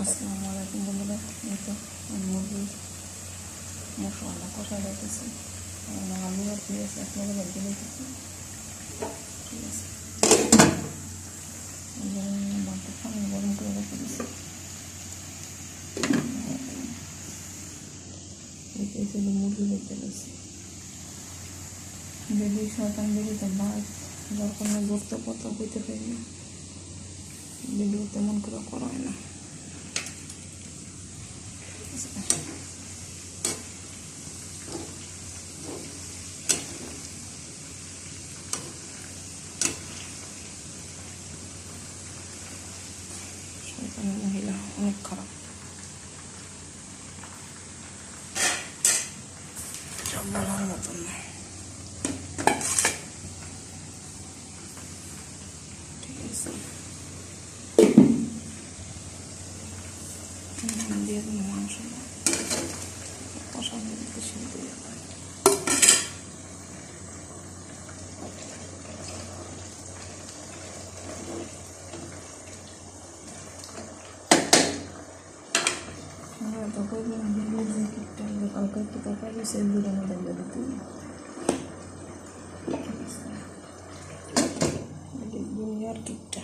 আসসালামু আলাইকুম বন্ধুরা, এই তো মুরগি মশলা কষা যাইতেছে আলু আর পেঁয়াজ একলগে ভেজে দিতেছি ঠিক আছে। গরম করে রেখে দিচ্ছি এই ছিল মুরগি ভেজে দিয়েছি বেবি শয়তান, বেবি তো ভাত যখন ধরতে কত হইতে পারি ভিডিও তেমন করে করা হয় না। منه هنا من الكرم ان شاء الله لا نظن Thank you. দিয়ে দিন মাংস কষা দিতে সিদ্ধ হয়ে যাবে আমরা তো করলাম যে লুজি কিটটা কালকে একটু তরকারি সেই দুটোর মধ্যে দিতে দুনিয়ার কিটটা